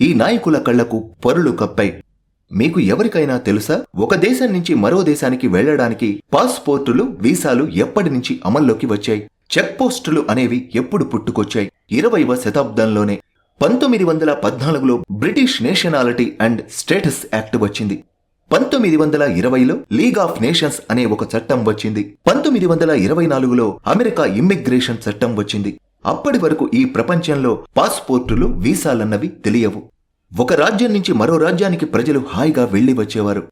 ఈ నాయకుల కళ్ళకు పరులు కప్పాయి. మీకు ఎవరికైనా తెలుసా? ఒక దేశం నుంచి మరో దేశానికి వెళ్ళడానికి పాస్పోర్టులు వీసాలు ఎప్పటి నుంచి అమల్లోకి వచ్చాయి? చెక్ పోస్టులు అనేవి ఎప్పుడు పుట్టుకొచ్చాయి? ఇరవైవ శతాబ్దంలోనే పంతొమ్మిది వందల పద్నాలుగులో British nationality and status act వచ్చింది. పంతొమ్మిది వందల ఇరవైలో లీగ్ ఆఫ్ నేషన్స్ అనే ఒక చట్టం వచ్చింది. పంతొమ్మిది వందల ఇరవై నాలుగులో అమెరికా ఇమ్మిగ్రేషన్ చట్టం వచ్చింది. అప్పటి వరకు ఈ ప్రపంచంలో పాస్పోర్టులు వీసాలన్నవి తెలియవు. ఒక రాజ్యం నుంచి మరో రాజ్యానికి ప్రజలు హాయిగా వెళ్ళి వచ్చేవారు.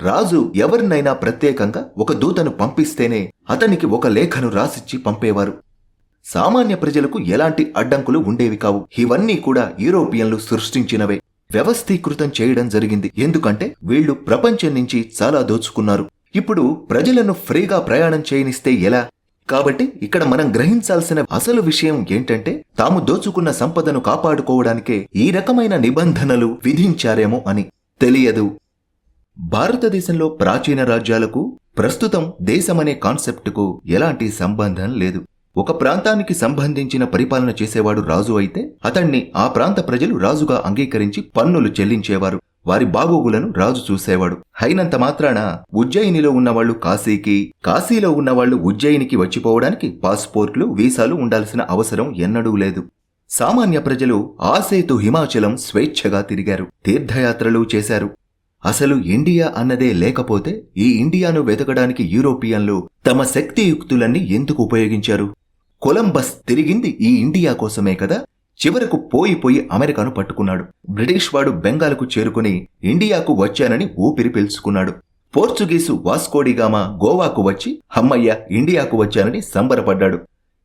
రాజు ఎవరినైనా ప్రత్యేకంగా ఒక దూతను పంపిస్తేనే అతనికి ఒక లేఖను రాసిచ్చి పంపేవారు. సామాన్య ప్రజలకు ఎలాంటి అడ్డంకులు ఉండేవి కావు. ఇవన్నీ కూడా యూరోపియన్లు సృష్టించినవే. వ్యవస్థీకృతం చేయడం జరిగింది. ఎందుకంటే వీళ్ళు ప్రపంచం నుంచి చాలా దోచుకున్నారు. ఇప్పుడు ప్రజలను ఫ్రీగా ప్రయాణం చేయనిస్తే ఎలా? కాబట్టి ఇక్కడ మనం గ్రహించాల్సిన అసలు విషయం ఏంటంటే తాము దోచుకున్న సంపదను కాపాడుకోవడానికే ఈ రకమైన నిబంధనలు విధించారేమో అని తెలియదు. భారతదేశంలో ప్రాచీన రాజ్యాలకు ప్రస్తుతం దేశమనే కాన్సెప్టుకు ఎలాంటి సంబంధం లేదు. ఒక ప్రాంతానికి సంబంధించిన పరిపాలన చేసేవాడు రాజు అయితే అతణ్ణి ఆ ప్రాంత ప్రజలు రాజుగా అంగీకరించి పన్నులు చెల్లించేవారు. వారి బాగోగులను రాజు చూసేవాడు. అయినంత మాత్రాన ఉజ్జయినిలో ఉన్నవాళ్ళు కాశీకి కాశీలో ఉన్నవాళ్ళు ఉజ్జయినికి వచ్చిపోవడానికి పాస్పోర్ట్లు వీసాలు ఉండాల్సిన అవసరం ఎన్నడూ లేదు. సామాన్య ప్రజలు ఆసేతు హిమాచలం స్వేచ్ఛగా తిరిగారు. తీర్థయాత్రలు చేశారు. అసలు ఇండియా అన్నదే లేకపోతే ఈ ఇండియాను వెతకడానికి యూరోపియన్లు తమ శక్తియుక్తులన్నీ ఎందుకు ఉపయోగించారు? కొలంబస్ తిరిగింది ఈ ఇండియా కోసమే కదా? చివరకు పోయిపోయి అమెరికాను పట్టుకున్నాడు. బ్రిటిష్ వాడు బెంగాల్కు చేరుకుని ఇండియాకు వచ్చానని ఊపిరి పీల్చుకున్నాడు. పోర్చుగీసు వాస్కోడిగామా గోవాకు వచ్చి హమ్మయ్య ఇండియాకు వచ్చానని సంబరపడ్డాడు.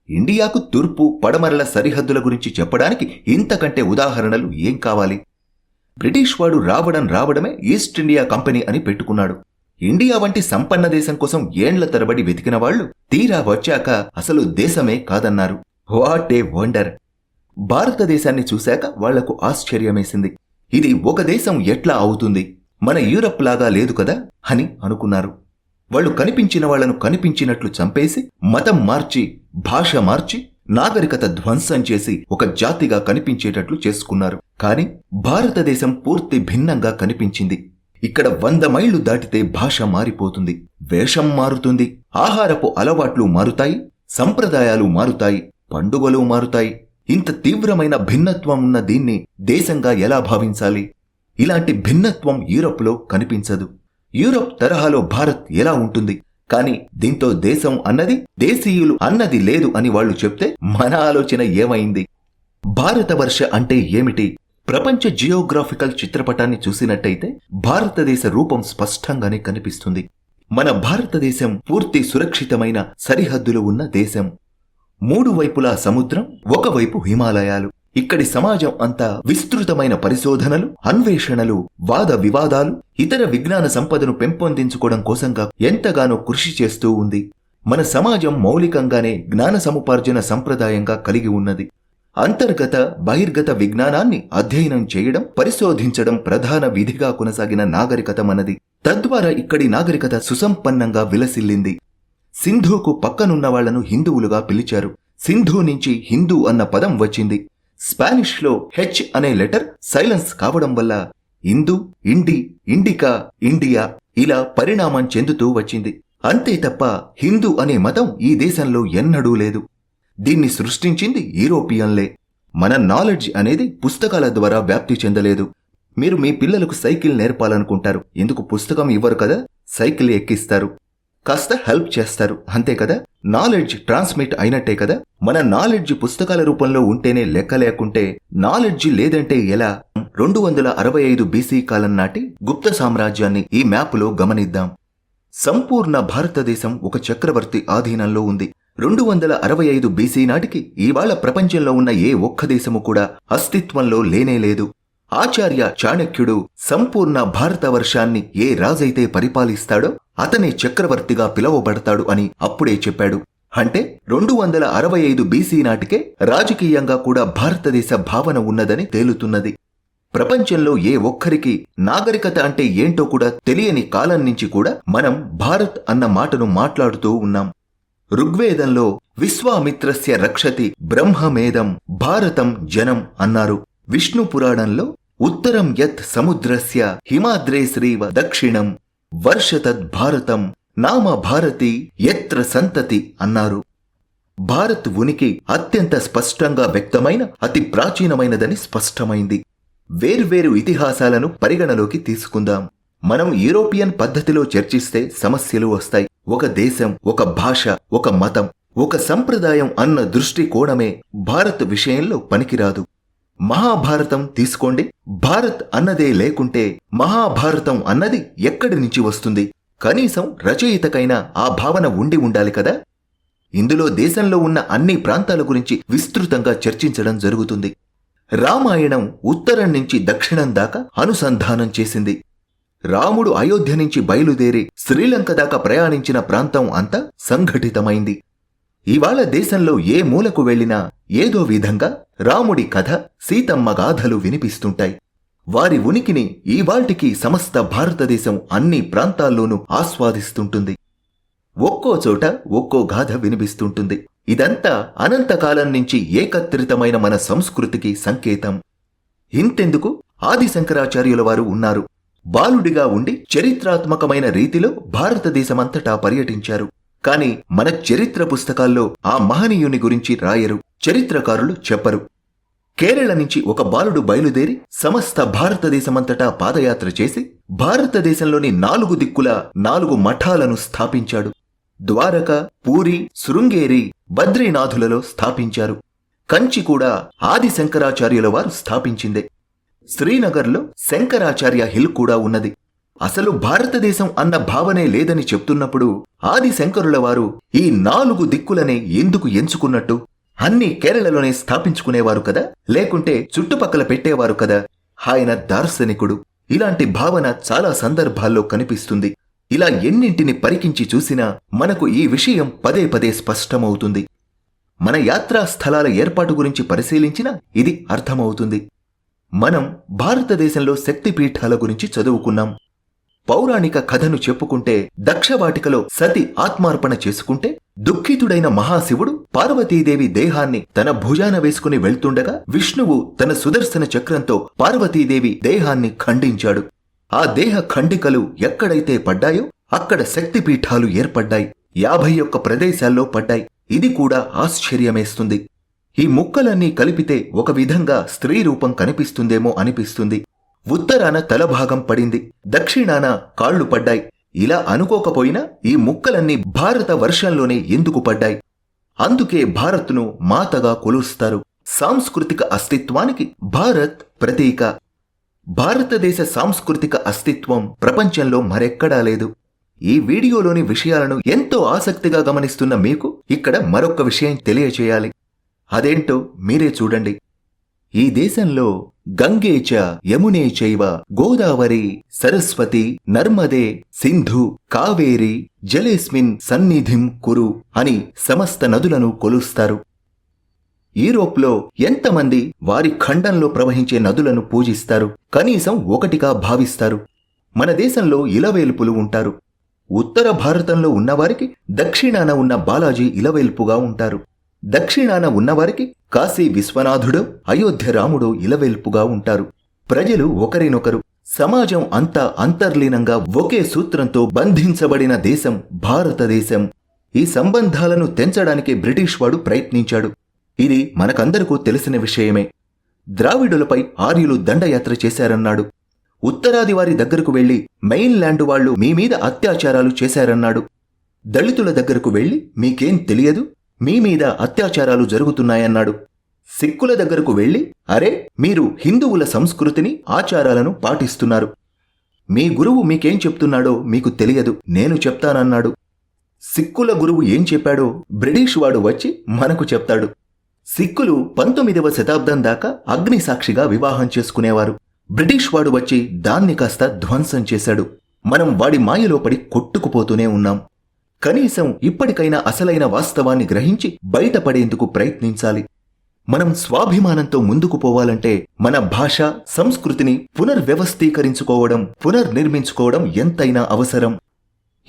ఇండియాకు తూర్పు పడమరల సరిహద్దుల గురించి చెప్పడానికి ఇంతకంటే ఉదాహరణలు ఏం కావాలి? బ్రిటిష్ వాడు రావడం రావడమే ఈస్ట్ ఇండియా కంపెనీ అని పెట్టుకున్నాడు. ఇండియా వంటి సంపన్న దేశం కోసం ఏండ్ల తరబడి వెతికిన వాళ్ళు తీరా వచ్చాక అసలు దేశమే కాదన్నారు. What a wonder! భారతదేశాన్ని చూశాక వాళ్ళకు ఆశ్చర్యమేసింది. ఇది ఒక దేశం ఎట్లా అవుతుంది? మన యూరప్ లాగా లేదు కదా? అని అనుకున్నారు. వాళ్ళు కనిపించిన వాళ్ళను కనిపించినట్లు చంపేసి మతం మార్చి భాష మార్చి నాగరికత ధ్వంసం చేసి ఒక జాతిగా కనిపించేటట్లు చేసుకున్నారు. కాని భారతదేశం పూర్తి భిన్నంగా కనిపించింది. ఇక్కడ వంద మైళ్ళు దాటితే భాష మారిపోతుంది వేషం మారుతుంది ఆహారపు అలవాట్లు మారుతాయి సంప్రదాయాలు మారుతాయి పండుగలు మారుతాయి ఇంత తీవ్రమైన భిన్నత్వం ఉన్న దీన్ని దేశంగా ఎలా భావించాలి? ఇలాంటి భిన్నత్వం యూరప్లో కనిపించదు. యూరప్ తరహాలో భారత్ ఎలా ఉంటుంది? కానీ దీంతో దేశం అన్నది దేశీయులు అన్నది లేదు అని వాళ్ళు చెప్తే మన ఆలోచన ఏమైంది? భారతవర్ష అంటే ఏమిటి? ప్రపంచ జియోగ్రాఫికల్ చిత్రపటాన్ని చూసినట్టయితే భారతదేశ రూపం స్పష్టంగానే కనిపిస్తుంది. మన భారతదేశం పూర్తి సురక్షితమైన సరిహద్దులు ఉన్న దేశం. మూడు వైపులా సముద్రం ఒకవైపు హిమాలయాలు. ఇక్కడి సమాజం అంతా విస్తృతమైన పరిశోధనలు అన్వేషణలు వాద వివాదాలు ఇతర విజ్ఞాన సంపదను పెంపొందించుకోవడం కోసంగా ఎంతగానో కృషి చేస్తూ ఉంది. మన సమాజం మౌలికంగానే జ్ఞాన సముపార్జన సంప్రదాయంగా కలిగి ఉన్నది. అంతర్గత బహిర్గత విజ్ఞానాన్ని అధ్యయనం చేయడం పరిశోధించడం ప్రధాన విధిగా కొనసాగిన నాగరికత మనది. తద్వారా ఇక్కడి నాగరికత సుసంపన్నంగా విలసిల్లింది. సింధుకు పక్కనున్న వాళ్ళను హిందువులుగా పిలిచారు. సింధు నుంచి హిందూ అన్న పదం వచ్చింది. స్పానిష్లో హెచ్ అనే లెటర్ సైలెన్స్ కావడం వల్ల ఇందు ఇండి ఇండికా ఇండియా ఇలా పరిణామం చెందుతూ వచ్చింది. అంతే తప్ప హిందూ అనే మతం ఈ దేశంలో ఎన్నడూ లేదు. దీన్ని సృష్టించింది యూరోపియన్లే. మన నాలెడ్జ్ అనేది పుస్తకాల ద్వారా వ్యాప్తి చెందలేదు. మీరు మీ పిల్లలకు సైకిల్ నేర్పాలనుకుంటారు. ఎందుకు పుస్తకం ఇవ్వరు కదా? సైకిల్ ఎక్కిస్తారు. కాస్త హెల్ప్ చేస్తారు. అంతే కదా? నాలెడ్జ్ ట్రాన్స్మిట్ అయినట్టే కదా? మన నాలెడ్జ్ పుస్తకాల రూపంలో ఉంటేనే లెక్క లేకుంటే నాలెడ్జ్ లేదంటే ఎలా? రెండు వందల అరవై ఐదు బీసీ కాలం నాటి గుప్త సామ్రాజ్యాన్ని ఈ మ్యాపులో గమనిద్దాం. సంపూర్ణ భారతదేశం ఒక చక్రవర్తి ఆధీనంలో ఉంది. రెండు వందల అరవై ఐదు బీసీ నాటికి ఇవాళ ప్రపంచంలో ఉన్న ఏ ఒక్క దేశము కూడా అస్తిత్వంలో లేనే లేదు. ఆచార్య చాణక్యుడు సంపూర్ణ భారతవర్షాన్ని ఏ రాజైతే పరిపాలిస్తాడో అతనే చక్రవర్తిగా పిలువబడతాడు అని అప్పుడే చెప్పాడు. అంటే రెండు వందల అరవై ఐదు బీసీ నాటికే రాజకీయంగా కూడా భారతదేశ భావన ఉన్నదని తేలుతున్నది. ప్రపంచంలో ఏ ఒక్కరికి నాగరికత అంటే ఏంటో కూడా తెలియని కాలం నుంచి కూడా మనం భారత్ అన్న మాటను మాట్లాడుతూ ఉన్నాం. ఋగ్వేదంలో విశ్వామిత్రస్య రక్షతి బ్రహ్మమేదం భారతం జనం అన్నారు. విష్ణు పురాణంలో ఉత్తరం యత్ సముద్రస్య హిమాద్రే శ్రీవ దక్షిణం వర్షతద్ భారతం నామ భారతి ఎత్ర సంతతి అన్నారు భారత్ ఉనికి అత్యంత స్పష్టంగా వ్యక్తమైన అతి ప్రాచీనమైనదని స్పష్టమైంది వేర్వేరు ఇతిహాసాలను పరిగణలోకి తీసుకుందాం మనం యూరోపియన్ పద్ధతిలో చర్చిస్తే సమస్యలు వస్తాయి ఒక దేశం ఒక భాష ఒక మతం ఒక సంప్రదాయం అన్న దృష్టికోణమే భారత్ విషయంలో పనికిరాదు మహాభారతం తీసుకోండి. భారత్ అన్నదే లేకుంటే మహాభారతం అన్నది ఎక్కడి నుంచి వస్తుంది? కనీసం రచయితకైనా ఆ భావన ఉండి ఉండాలి కదా? ఇందులో దేశంలో ఉన్న అన్ని ప్రాంతాల గురించి విస్తృతంగా చర్చించడం జరుగుతుంది. రామాయణం ఉత్తరం నుంచి దక్షిణం దాకా అనుసంధానం చేసింది. రాముడు అయోధ్య నుంచి బయలుదేరి శ్రీలంక దాకా ప్రయాణించిన ప్రాంతం అంతా సంఘటితమైంది. ఇవాళ దేశంలో ఏ మూలకు వెళ్ళినా ఏదో విధంగా రాముడి కథ సీతమ్మ గాథలు వినిపిస్తుంటాయి. వారి ఉనికిని ఈవాల్టికి సమస్త భారతదేశం అన్ని ప్రాంతాల్లోనూ ఆస్వాదిస్తుంటుంది. ఒక్కో చోట ఒక్కో గాథ వినిపిస్తుంటుంది. ఇదంతా అనంతకాలం నుంచి ఏకత్రితమైన మన సంస్కృతికి సంకేతం. ఇంతెందుకు? ఆది శంకరాచార్యుల వారు ఉన్నారు. బాలుడిగా ఉండి చరిత్రాత్మకమైన రీతిలో భారతదేశమంతటా పర్యటించారు. కాని మన చరిత్ర పుస్తకాల్లో ఆ మహనీయుని గురించి రాయరు చరిత్రకారులు చెప్పరు. కేరళ నుంచి ఒక బాలుడు బయలుదేరి సమస్త భారతదేశమంతటా పాదయాత్ర చేసి భారతదేశంలోని నాలుగు దిక్కుల నాలుగు మఠాలను స్థాపించాడు. ద్వారక పూరి శృంగేరి బద్రీనాథులలో స్థాపించారు. కంచి కూడా ఆది శంకరాచార్యుల వారు స్థాపించిందే. శ్రీనగర్లో శంకరాచార్య హిల్ కూడా ఉన్నది. అసలు భారతదేశం అన్న భావనే లేదని చెప్తున్నప్పుడు ఆది శంకరుల వారు ఈ నాలుగు దిక్కులనే ఎందుకు ఎంచుకున్నట్టు? అన్ని కేరళలోనే స్థాపించుకునేవారు కదా? లేకుంటే చుట్టుపక్కల పెట్టేవారు కదా? ఆయన దార్శనికుడు. ఇలాంటి భావన చాలా సందర్భాల్లో కనిపిస్తుంది. ఇలా ఎన్నింటిని పరికించి చూసినా మనకు ఈ విషయం పదే పదే స్పష్టమవుతుంది. మన యాత్రా స్థలాల ఏర్పాటు గురించి పరిశీలించినా ఇది అర్థమవుతుంది. మనం భారతదేశంలో శక్తిపీఠాల గురించి చదువుకున్నాం. పౌరాణిక కథను చెప్పుకుంటే దక్షవాటికలో సతి ఆత్మార్పణ చేసుకుంటే దుఃఖితుడైన మహాశివుడు పార్వతీదేవి దేహాన్ని తన భుజాన వేసుకుని వెళ్తుండగా విష్ణువు తన సుదర్శన చక్రంతో పార్వతీదేవి దేహాన్ని ఖండించాడు. ఆ దేహ ఖండికలు ఎక్కడైతే పడ్డాయో అక్కడ శక్తిపీఠాలు ఏర్పడ్డాయి. యాభై ఒక్క ప్రదేశాల్లో పడ్డాయి. ఇది కూడా ఆశ్చర్యమేస్తుంది. ఈ ముక్కలన్నీ కలిపితే ఒక విధంగా స్త్రీ రూపం కనిపిస్తుందేమో అనిపిస్తుంది. ఉత్తరాన తలభాగం పడింది. దక్షిణాన కాళ్ళు పడ్డాయి. ఇలా అనుకోకపోయినా ఈ ముక్కలన్నీ భారత వర్షంలోనే ఎందుకు పడ్డాయి? అందుకే భారత్ను మాతగా కొలుస్తారు. సాంస్కృతిక అస్తిత్వానికి భారత్ ప్రతీక. భారతదేశ సాంస్కృతిక అస్తిత్వం ప్రపంచంలో మరెక్కడా లేదు. ఈ వీడియోలోని విషయాలను ఎంతో ఆసక్తిగా గమనిస్తున్న మీకు ఇక్కడ మరొక విషయం తెలియచేయాలి. అదేంటో మీరే చూడండి. ఈ దేశంలో గంగే చ యమునే చైవ గోదావరి సరస్వతి నర్మదే సింధు కావేరి జలేస్మిన్ సన్నిధిం కురు అని సమస్త నదులను కొలుస్తారు. యూరోప్లో ఎంతమంది వారి ఖండంలో ప్రవహించే నదులను పూజిస్తారు? కనీసం ఒకటిగా భావిస్తారు. మన దేశంలో ఇలవేల్పులు ఉంటారు. ఉత్తర భారతంలో ఉన్నవారికి దక్షిణాన ఉన్న బాలాజీ ఇలవేల్పుగా ఉంటారు. దక్షిణాన ఉన్నవారికి కాశీ విశ్వనాథుడు అయోధ్య రాముడు ఇలవెల్పుగా ఉంటారు. ప్రజలు ఒకరినొకరు సమాజం అంతా అంతర్లీనంగా ఒకే సూత్రంతో బంధించబడిన దేశం భారతదేశం. ఈ సంబంధాలను తెంచడానికి బ్రిటిష్ వాడు ప్రయత్నించాడు. ఇది మనకందరికూ తెలిసిన విషయమే. ద్రావిడులపై ఆర్యులు దండయాత్ర చేశారన్నాడు. ఉత్తరాది వారి దగ్గరకు వెళ్ళి మెయిన్ ల్యాండ్ వాళ్ళు మీ మీద అత్యాచారాలు చేశారన్నాడు. దళితుల దగ్గరకు వెళ్ళి మీకేం తెలియదు? మీ మీద అత్యాచారాలు జరుగుతున్నాయన్నాడు. సిక్కుల దగ్గరకు వెళ్ళి అరే మీరు హిందువుల సంస్కృతిని ఆచారాలను పాటిస్తున్నారు. మీ గురువు మీకేం చెప్తున్నాడో మీకు తెలియదు నేను చెప్తానన్నాడు. సిక్కుల గురువు ఏం చెప్పాడో బ్రిటిష్ వాడు వచ్చి మనకు చెప్తాడు. సిక్కులు పంతొమ్మిదవ శతాబ్దం దాకా అగ్నిసాక్షిగా వివాహం చేసుకునేవారు. బ్రిటిష్ వాడు వచ్చి దాన్ని కాస్త ధ్వంసం చేశాడు. మనం వాడి మాయలో పడి కొట్టుకుపోతూనే ఉన్నాం. కనీసం ఇప్పటికైనా అసలైన వాస్తవాన్ని గ్రహించి బయటపడేందుకు ప్రయత్నించాలి. మనం స్వాభిమానంతో ముందుకు పోవాలంటే మన భాష సంస్కృతిని పునర్వ్యవస్థీకరించుకోవడం పునర్నిర్మించుకోవడం ఎంతైనా అవసరం.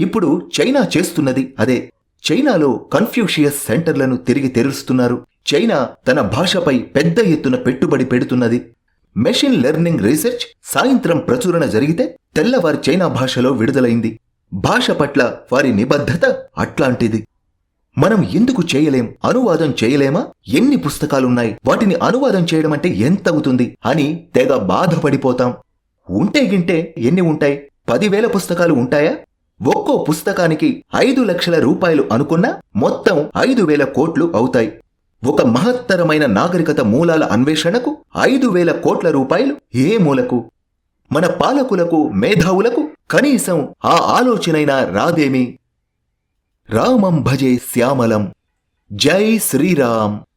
ఇప్పుడు చైనా చేస్తున్నది అదే. చైనాలో కన్ఫ్యూషియస్ సెంటర్లను తిరిగి తెరుస్తున్నారు. చైనా తన భాషపై పెద్ద ఎత్తున పెట్టుబడి పెడుతున్నది. మెషిన్ లెర్నింగ్ రీసెర్చ్ సాయంత్రం ప్రచురణ జరిగితే తెల్లవారి చైనా భాషలో విడుదలైంది. భాష పట్ల వారి నిబద్ధత అట్లాంటిది. మనం ఎందుకు చేయలేం? అనువాదం చేయలేమా? ఎన్ని పుస్తకాలున్నాయి? వాటిని అనువాదం చేయడం అంటే ఎంత అవుతుంది అని తెగ బాధపడిపోతాం. ఉంటే గింటే ఎన్ని ఉంటాయి? పదివేల పుస్తకాలు ఉంటాయా? ఒక్కో పుస్తకానికి ఐదు లక్షల రూపాయలు అనుకున్నా మొత్తం ఐదు వేల కోట్లు అవుతాయి. ఒక మహత్తరమైన నాగరికత మూలాల అన్వేషణకు ఐదు వేల కోట్ల రూపాయలు ఏ మూలకు? మన పాలకులకు మేధావులకు కనీసం ఆ ఆలోచనైనా రాదేమి? రామం భజే శ్యామలం. జై శ్రీరామ్.